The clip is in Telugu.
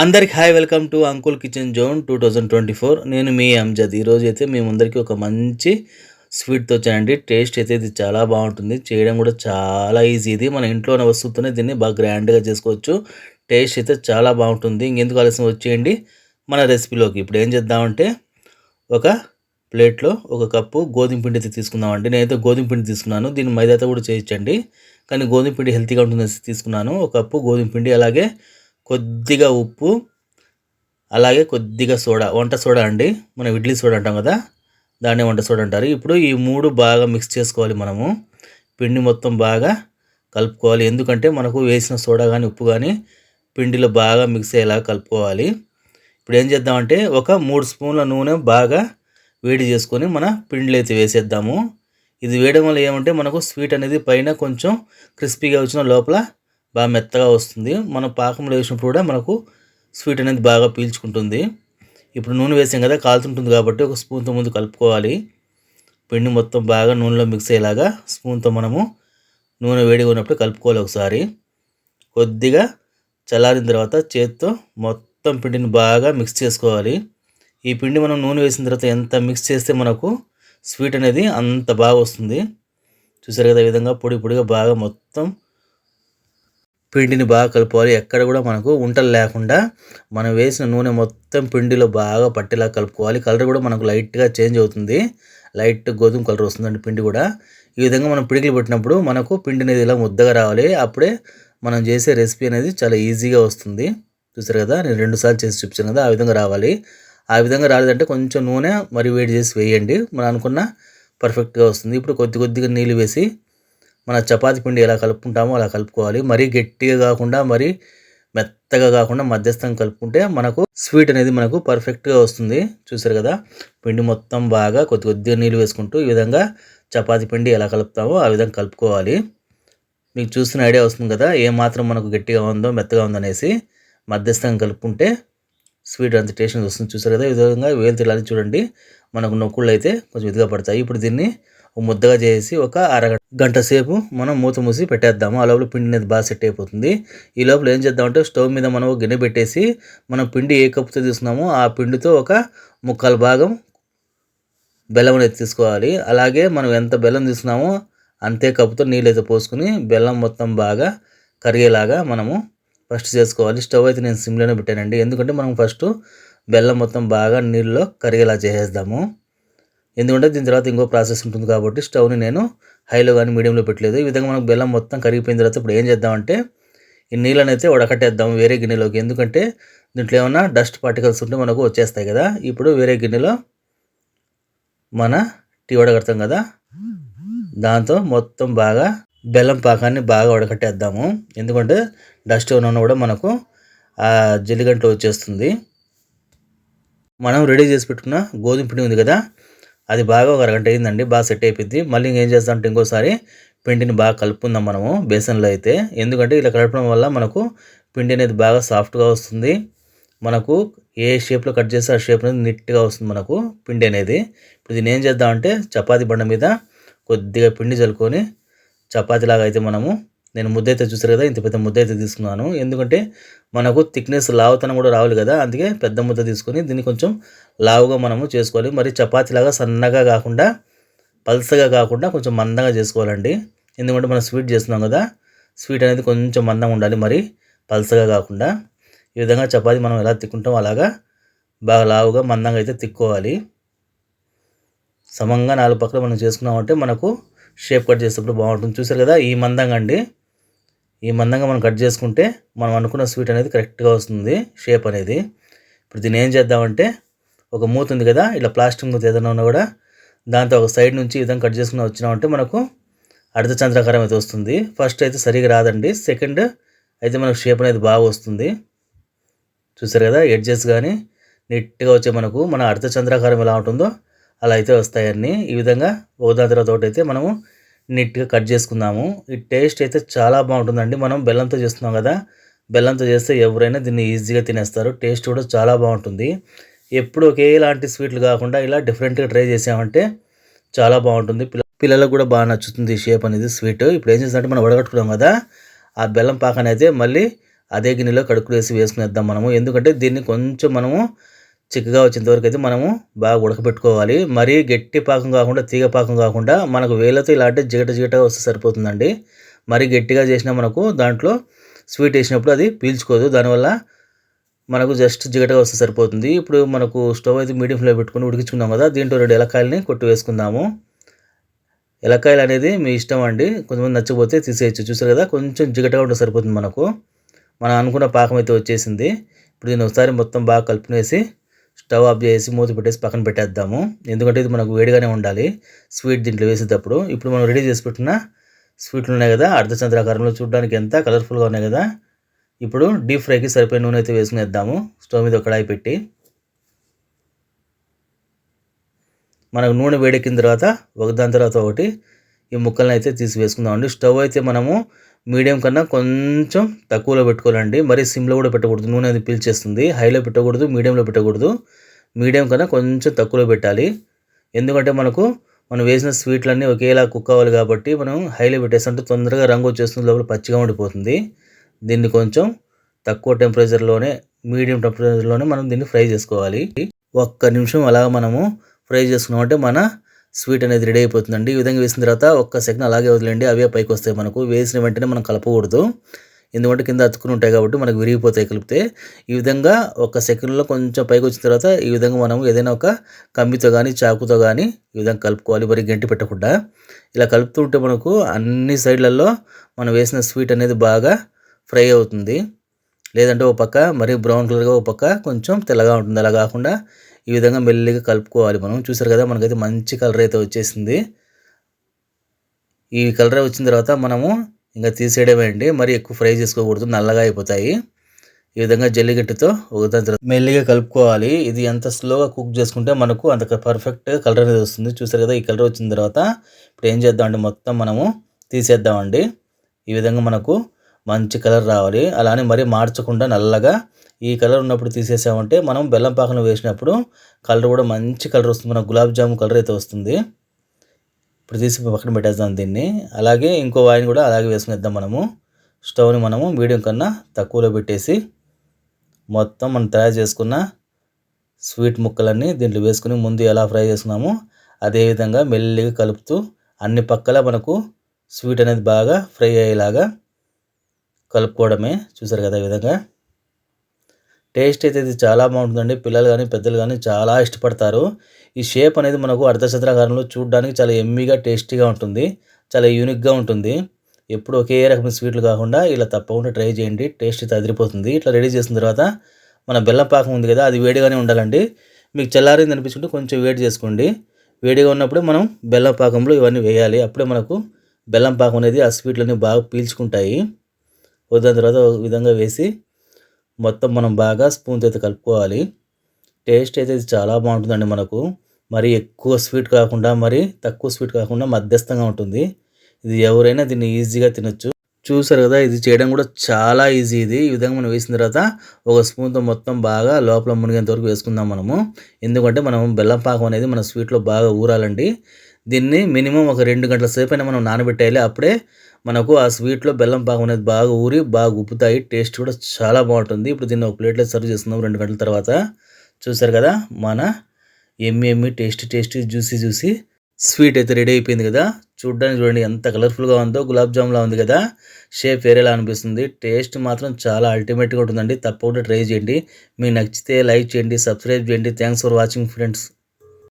అందరికి hi welcome to uncle kitchen zone two thousand twenty four నేను మీ అంజద్. ఈరోజు అయితే మీ ఒక మంచి స్వీట్తో వచ్చానండి టేస్ట్ అయితే ఇది చాలా బాగుంటుంది. చేయడం కూడా చాలా ఈజీ ఇది. మన ఇంట్లో ఉన్న వస్తువుతోనే దీన్ని బాగా గ్రాండ్గా చేసుకోవచ్చు. టేస్ట్ అయితే చాలా బాగుంటుంది. ఇంకెందుకు ఆలస్యం? వచ్చేయండి మన రెసిపీలోకి ఇప్పుడు ఏం చేద్దామంటే ఒక ప్లేట్లో ఒక కప్పు గోధుమ పిండి అయితే తీసుకుందామండి. నేనైతే గోధుమ పిండి తీసుకున్నాను. దీన్ని మైదాతో కూడా చేయొచ్చండి కానీ గోధుమ పిండి హెల్తీగా ఉంటుందని తీసుకున్నాను. ఒక కప్పు గోధుమ పిండి అలాగే కొద్దిగా ఉప్పు అలాగే కొద్దిగా సోడా వంట సోడా అండి. మనం ఇడ్లీ సోడా అంటాం కదా దాన్ని వంట సోడా అంటారు. ఇప్పుడు ఈ మూడు బాగా మిక్స్ చేసుకోవాలి మనము. పిండి మొత్తం బాగా కలుపుకోవాలి. ఎందుకంటే మనకు వేసిన సోడా కానీ ఉప్పు కానీ పిండిలో బాగా మిక్స్ అయ్యేలాగా కలుపుకోవాలి. ఇప్పుడు ఏం చేద్దామంటే ఒక మూడు స్పూన్ల నూనె బాగా వేడి చేసుకొని మన పిండిలో అయితే వేసేద్దాము. ఇది వేయడం వల్ల ఏమంటే మనకు స్వీట్ అనేది పైన కొంచెం క్రిస్పీగా వచ్చిన లోపల బాగా మెత్తగా వస్తుంది. మనం పాకంలో వేసినప్పుడు కూడా మనకు స్వీట్ అనేది బాగా పీల్చుకుంటుంది. ఇప్పుడు నూనె వేసాం కదా కాలుతుంటుంది కాబట్టి ఒక స్పూన్తో ముందు కలుపుకోవాలి. పిండి మొత్తం బాగా నూనెలో మిక్స్ అయ్యేలాగా స్పూన్తో మనము నూనె వేడిగా ఉన్నప్పుడు కలుపుకోవాలి ఒకసారి. కొద్దిగా చల్లారిన తర్వాత చేత్తో మొత్తం పిండిని బాగా మిక్స్ చేసుకోవాలి. ఈ పిండి మనం నూనె వేసిన తర్వాత ఎంత మిక్స్ చేస్తే మనకు స్వీట్ అనేది అంత బాగా వస్తుంది. చూసారు కదా ఈ విధంగా పొడి పొడిగా బాగా మొత్తం పిండిని బాగా కలుపుకోవాలి. ఎక్కడ కూడా మనకు ఉంటలు లేకుండా మనం వేసిన నూనె మొత్తం పిండిలో బాగా పట్టేలా కలుపుకోవాలి. కలర్ కూడా మనకు లైట్గా చేంజ్ అవుతుంది. లైట్ గోధుమ కలర్ వస్తుందండి పిండి కూడా. ఈ విధంగా మనం పిడికిలు పెట్టినప్పుడు మనకు పిండి అనేది ఇలా ముద్దగా రావాలి. అప్పుడే మనం చేసే రెసిపీ అనేది చాలా ఈజీగా వస్తుంది. చూసారు కదా? నేను రెండుసార్లు చేసి చూపించాను కదా? ఆ విధంగా రావాలి. ఆ విధంగా రాలేదంటే కొంచెం నూనె మరి వేడి చేసి వేయండి. మనం అనుకున్న పర్ఫెక్ట్గా వస్తుంది. ఇప్పుడు కొద్ది కొద్దిగా నీళ్ళు వేసి మన చపాతి పిండి ఎలా కలుపుకుంటామో అలా కలుపుకోవాలి. మరీ గట్టిగా కాకుండా మరీ మెత్తగా కాకుండా మధ్యస్థం కలుపుకుంటే మనకు స్వీట్ అనేది మనకు పర్ఫెక్ట్గా వస్తుంది. చూసారు కదా? పిండి మొత్తం బాగా కొద్ది కొద్దిగా నీళ్ళు వేసుకుంటూ ఈ విధంగా చపాతి పిండి ఎలా కలుపుతామో ఆ విధంగా కలుపుకోవాలి. మీకు చూసిన ఐడియా వస్తుంది కదా? ఏ మాత్రం మనకు గట్టిగా ఉందో మెత్తగా ఉందనేసి మధ్యస్థంగా కలుపుకుంటే స్వీట్ అంత టేస్ట్ వస్తుంది. చూసారు కదా? ఈ విధంగా వేలు తిరగాలి చూడండి. మనకు నొక్కుళ్ళు అయితే కొంచెం ఇదిగా పడతాయి. ఇప్పుడు దీన్ని ముద్దగా చేసి ఒక అరగంట గంట సేపు మనం మూత మూసి పెట్టేద్దాము. ఆ లోపల పిండి అనేది బాగా సెట్ అయిపోతుంది. ఈ లోపల ఏం చేద్దామంటే స్టవ్ మీద మనం గిన్నె పెట్టేసి మనం పిండి ఏ కప్పుతో తీసుకున్నామో ఆ పిండితో ఒక ముక్కాల భాగం బెల్లం అనేది తీసుకోవాలి. అలాగే మనం ఎంత బెల్లం తీసుకున్నామో అంతే కప్పుతో నీళ్ళు అయితే పోసుకుని బెల్లం మొత్తం బాగా కరిగేలాగా మనము ఫస్ట్ చేసుకోవాలి. స్టవ్ అయితే నేను సిమ్లోనే పెట్టానండి. ఎందుకంటే మనం ఫస్ట్ బెల్లం మొత్తం బాగా నీళ్ళలో కరిగేలా చేసేద్దాము. ఎందుకంటే దీని తర్వాత ఇంకో ప్రాసెస్ ఉంటుంది కాబట్టి స్టవ్ని నేను హైలో కానీ మీడియంలో పెట్టలేదు. ఈ విధంగా మనకు బెల్లం మొత్తం కరిగిపోయిన తర్వాత ఇప్పుడు ఏం చేద్దామంటే ఈ నీళ్ళని అయితే వడకట్టేద్దాం వేరే గిన్నెలోకి. ఎందుకంటే దీంట్లో ఏమైనా డస్ట్ పార్టికల్స్ ఉంటే మనకు వచ్చేస్తాయి కదా. ఇప్పుడు వేరే గిన్నెలో మన టీ వడగడతాం కదా. దాంతో మొత్తం బాగా బెల్లం పాకాన్ని బాగా వడకట్టేద్దాము. ఎందుకంటే డస్ట్ ఏమైనా కూడా మనకు ఆ జల్లిగంటలో వచ్చేస్తుంది. మనం రెడీ చేసి పెట్టుకున్న గోధుమ పిండి ఉంది కదా. అది బాగా ఒక అరగంట అయిందండి బాగా సెట్ అయిపోయింది. మళ్ళీ ఏం చేస్తాం అంటే ఇంకోసారి పిండిని బాగా కలుపుకుందాం మనము బేసన్లో అయితే. ఎందుకంటే ఇలా కలపడం వల్ల మనకు పిండి అనేది బాగా సాఫ్ట్గా వస్తుంది. మనకు ఏ షేప్లో కట్ చేస్తే ఆ షేప్ అనేది నీట్గా వస్తుంది మనకు పిండి అనేది. ఇప్పుడు దీన్ని ఏం చేద్దామంటే చపాతీ బండ మీద కొద్దిగా పిండి చల్లుకొని చపాతీలాగా అయితే మనము నేను ముద్ద అయితే చూసారు కదా ఇంత పెద్ద ముద్ద అయితే తీసుకున్నాను. ఎందుకంటే మనకు థిక్నెస్ లావుతనం కూడా రావాలి కదా అందుకే పెద్ద ముద్ద తీసుకొని దీన్ని కొంచెం లావుగా మనము చేసుకోవాలి. మరి చపాతీలాగా సన్నగా కాకుండా పల్సగా కాకుండా కొంచెం మందంగా చేసుకోవాలండి. ఎందుకంటే మనం స్వీట్ చేస్తున్నాం కదా స్వీట్ అనేది కొంచెం మందంగా ఉండాలి మరి పల్సగా కాకుండా. ఈ విధంగా చపాతీ మనం ఎలా తిక్కుంటాం అలాగా బాగా లావుగా మందంగా అయితే తిక్కోవాలి. సమంగా నాలుగు పక్కల మనం చేసుకున్నామంటే మనకు షేప్ కట్ చేసేటప్పుడు బాగుంటుంది. చూసారు కదా ఈ మందంగా అండి. ఈ మందంగా మనం కట్ చేసుకుంటే మనం అనుకున్న స్వీట్ అనేది కరెక్ట్గా వస్తుంది షేప్ అనేది. ఇప్పుడు దీన్ని ఏం చేద్దామంటే ఒక మూత ఉంది కదా ఇలా ప్లాస్టిక్ మూత ఏదైనా ఉన్నా కూడా దాంతో ఒక సైడ్ నుంచి ఈ విధంగా కట్ చేసుకుని వచ్చినామంటే మనకు అర్ధ చంద్రాకారం అయితే వస్తుంది. ఫస్ట్ అయితే సరిగా రాదండి. సెకండ్ అయితే మనకు షేప్ అనేది బాగా వస్తుంది. చూసారు కదా ఎడ్జెస్ కానీ నీట్గా వచ్చే మనకు మన అర్ధ చంద్రాకారం ఎలా ఉంటుందో అలా అయితే వస్తాయన్నీ ఈ విధంగా ఒకదాని తర్వాత ఒకటి అయితే మనము నీట్గా కట్ చేసుకుందాము. ఈ టేస్ట్ అయితే చాలా బాగుంటుందండి. మనం బెల్లంతో చేస్తున్నాం కదా బెల్లంతో చేస్తే ఎవరైనా దీన్ని ఈజీగా తినేస్తారు. టేస్ట్ కూడా చాలా బాగుంటుంది. ఎప్పుడు ఒకేలాంటి స్వీట్లు కాకుండా ఇలా డిఫరెంట్గా ట్రై చేసామంటే చాలా బాగుంటుంది. పిల్ల పిల్లలకు కూడా బాగా నచ్చుతుంది ఈ షేప్ అనేది స్వీట్. ఇప్పుడు ఏం చేస్తామంటే మనం వడగట్టుకున్నాం కదా ఆ బెల్లం పాకనైతే అయితే మళ్ళీ అదే గిన్నెలో కడుక్కులు వేసి వేసుకునేద్దాం మనము. ఎందుకంటే దీన్ని కొంచెం మనము చిక్కగా వచ్చేంత వరకు అయితే మనము బాగా ఉడకబెట్టుకోవాలి. మరీ గట్టి పాకం కాకుండా తీగ పాకం కాకుండా మనకు వేలతో ఇలాంటి జిగట జిగటగా వస్తే సరిపోతుందండి. మరీ గట్టిగా చేసినా మనకు దాంట్లో స్వీట్ వేసినప్పుడు అది పీల్చుకోదు. దానివల్ల మనకు జస్ట్ జిగటగా వస్తే సరిపోతుంది. ఇప్పుడు మనకు స్టవ్ అయితే మీడియం ఫ్లేమ్ పెట్టుకుని ఉడికించుకున్నాం కదా దీంట్లో రెండు ఎలకాయలని కొట్టి వేసుకుందాము. ఎలకాయలు అనేది మీ ఇష్టం అండి. కొంతమంది నచ్చకపోతే తీసేయచ్చు. చూసారు కదా కొంచెం జిగటగా ఉంటే సరిపోతుంది మనకు. మనం అనుకున్న పాకం అయితే వచ్చేసింది. ఇప్పుడు దీన్ని ఒకసారి మొత్తం బాగా కలుపునేసి స్టవ్ ఆఫ్ చేసి మూత పెట్టేసి పక్కన పెట్టేద్దాము. ఎందుకంటే ఇది మనకు వేడిగానే ఉండాలి. స్వీట్ దీంట్లో వేసేటప్పుడు ఇప్పుడు మనం రెడీ చేసి పెట్టిన స్వీట్లు ఉన్నాయి కదా అర్ధచంద్రాకారంలో చూడడానికి ఎంత కలర్ఫుల్గా ఉన్నాయి కదా. ఇప్పుడు డీప్ ఫ్రైకి సరిపోయిన నూనె అయితే వేసుకునేద్దాము. స్టవ్ మీద కడాయి పెట్టి. మనకు నూనె వేడెక్కిన తర్వాత ఒకదాని తర్వాత ఒకటి ఈ ముక్కలను అయితే తీసి వేసుకుందామండి. స్టవ్ అయితే మనము మీడియం కన్నా కొంచెం తక్కువలో పెట్టుకోవాలండి. మరి సిమ్లో కూడా పెట్టకూడదు. నూనె అది పీల్చేస్తుంది. హైలో పెట్టకూడదు మీడియంలో పెట్టకూడదు. మీడియం కన్నా కొంచెం తక్కువలో పెట్టాలి. ఎందుకంటే మనకు మనం వేసిన స్వీట్లన్నీ ఒకేలా కుక్ అవ్వాలి కాబట్టి మనం హైలో పెట్టేస్తుంటే తొందరగా రంగు వచ్చేస్తుంది లోపల పచ్చిగా ఉండిపోతుంది. దీన్ని కొంచెం తక్కువ టెంపరేచర్లోనే మీడియం టెంపరేచర్లోనే మనం దీన్ని ఫ్రై చేసుకోవాలి. ఒక్క నిమిషం అలా మనము ఫ్రై చేసుకున్నామంటే మన స్వీట్ అనేది రెడీ అయిపోతుందండి. ఈ విధంగా వేసిన తర్వాత ఒక్క సెకండ్ అలాగే వదిలేండి అవే పైకి వస్తాయి మనకు. వేసిన వెంటనే మనం కలపకూడదు. ఎందుకంటే కింద అతుకుని ఉంటాయి కాబట్టి మనకు విరిగిపోతాయి కలిపితే. ఈ విధంగా ఒక సెకండ్లో కొంచెం పైకి వచ్చిన తర్వాత ఈ విధంగా మనం ఏదైనా ఒక కమ్మితో కానీ చాకుతో కానీ ఈ విధంగా కలుపుకోవాలి. మరి గంటి పెట్టకుండా. ఇలా కలుపుతుంటే మనకు అన్ని సైడ్లలో మనం వేసిన స్వీట్ అనేది బాగా ఫ్రై అవుతుంది. లేదంటే ఒక పక్క మరీ బ్రౌన్ కలర్గా ఒక పక్క కొంచెం తెల్లగా ఉంటుంది. అలా కాకుండా ఈ విధంగా మెల్లిగా కలుపుకోవాలి మనం. చూసారు కదా మనకైతే మంచి కలర్ అయితే వచ్చేసింది. ఈ కలర్ వచ్చిన తర్వాత మనము ఇంకా తీసేయడమే అండి. మరి ఎక్కువ ఫ్రై చేసుకోకూడదు నల్లగా అయిపోతాయి. ఈ విధంగా జల్లిగట్టుతో ఒకదాని తర్వాత మెల్లిగా కలుపుకోవాలి. ఇది ఎంత స్లోగా కుక్ చేసుకుంటే మనకు అంత పర్ఫెక్ట్ కలర్ అనేది వస్తుంది. చూసారు కదా ఈ కలర్ వచ్చిన తర్వాత ఇప్పుడు ఏం చేద్దామండి మొత్తం మనము తీసేద్దామండి ఈ విధంగా మనకు మంచి కలర్ రావాలి. అలానే మరీ మార్చకుండా నల్లగా ఈ కలర్ ఉన్నప్పుడు తీసేసామంటే మనం బెల్లం పాకను వేసినప్పుడు కలర్ కూడా మంచి కలర్ వస్తుంది. మన గులాబ్ జాము కలర్ అయితే వస్తుంది. ఇప్పుడు తీసి పక్కన పెట్టేద్దాం దీన్ని. అలాగే ఇంకో వాయిని కూడా అలాగే వేసుకునేద్దాం మనము. స్టవ్ని మనము మీడియం కన్నా తక్కువలో పెట్టేసి మొత్తం మనం తయారు చేసుకున్న స్వీట్ ముక్కలన్నీ దీంట్లో వేసుకుని ముందు ఎలా ఫ్రై చేసుకున్నామో అదేవిధంగా మెల్లిగా కలుపుతూ అన్ని పక్కల మనకు స్వీట్ అనేది బాగా ఫ్రై అయ్యేలాగా కలుపుకోవడమే. చూసారు కదా ఈ విధంగా? టేస్ట్ అయితే ఇది చాలా బాగుంటుందండి. పిల్లలు కానీ పెద్దలు కానీ చాలా ఇష్టపడతారు. ఈ షేప్ అనేది మనకు అర్ధచంద్రాకారంలో చూడడానికి చాలా ఎమ్మీగా టేస్టీగా ఉంటుంది. చాలా యూనిక్గా ఉంటుంది. ఎప్పుడు ఒకే రకమైన స్వీట్లు కాకుండా ఇలా తప్పకుండా ట్రై చేయండి. టేస్ట్ అయితే అదిరిపోతుంది. ఇట్లా రెడీ చేసిన తర్వాత మన బెల్లం పాకం ఉంది కదా అది వేడిగానే ఉండాలండి. మీకు చల్లారింది అనిపించుకుంటే కొంచెం వేడి చేసుకోండి. వేడిగా ఉన్నప్పుడే మనం బెల్లం పాకంలో ఇవన్నీ వేయాలి. అప్పుడే మనకు బెల్లం పాకం అనేది ఆ స్వీట్లన్నీ బాగా పీల్చుకుంటాయి. వదిలిన తర్వాత ఒక విధంగా వేసి మొత్తం మనం బాగా స్పూన్తో అయితే కలుపుకోవాలి. టేస్ట్ అయితే ఇది చాలా బాగుంటుందండి మనకు. మరి ఎక్కువ స్వీట్ కాకుండా మరి తక్కువ స్వీట్ కాకుండా మధ్యస్థంగా ఉంటుంది. ఇది ఎవరైనా దీన్ని ఈజీగా తినొచ్చు. చూసారు కదా ఇది చేయడం కూడా చాలా ఈజీ ఇది. ఈ విధంగా మనం వేసిన తర్వాత ఒక స్పూన్తో మొత్తం బాగా లోపల మునిగేంత వరకు వేసుకుందాం మనము. ఎందుకంటే మనం బెల్లం పాకం అనేది మన స్వీట్లో బాగా ఊరాలండి. దీన్ని మినిమం ఒక రెండు గంటల సేపు అయినా మనం నానబెట్టేయాలి. అప్పుడే మనకు ఆ స్వీట్లో బెల్లం పాకం అనేది బాగా ఊరి బాగా ఉప్పుతాయి. టేస్ట్ కూడా చాలా బాగుంటుంది. ఇప్పుడు దీన్ని ఒక ప్లేట్లో సర్వ్ చేస్తున్నాం రెండు గంటల తర్వాత. చూసారు కదా మన yummy yummy tasty tasty juicy juicy sweet అయితే రెడీ అయిపోయింది కదా. చూడ్డానికి చూడండి ఎంత కలర్ఫుల్గా ఉందో. గులాబ్ జామ్లా ఉంది కదా. షేప్ వేరేలా అనిపిస్తుంది. టేస్ట్ మాత్రం చాలా అల్టిమేట్గా ఉంటుందండి. తప్పకుండా ట్రై చేయండి. మీకు నచ్చితే లైక్ చేయండి సబ్స్క్రైబ్ చేయండి. Thanks for watching friends.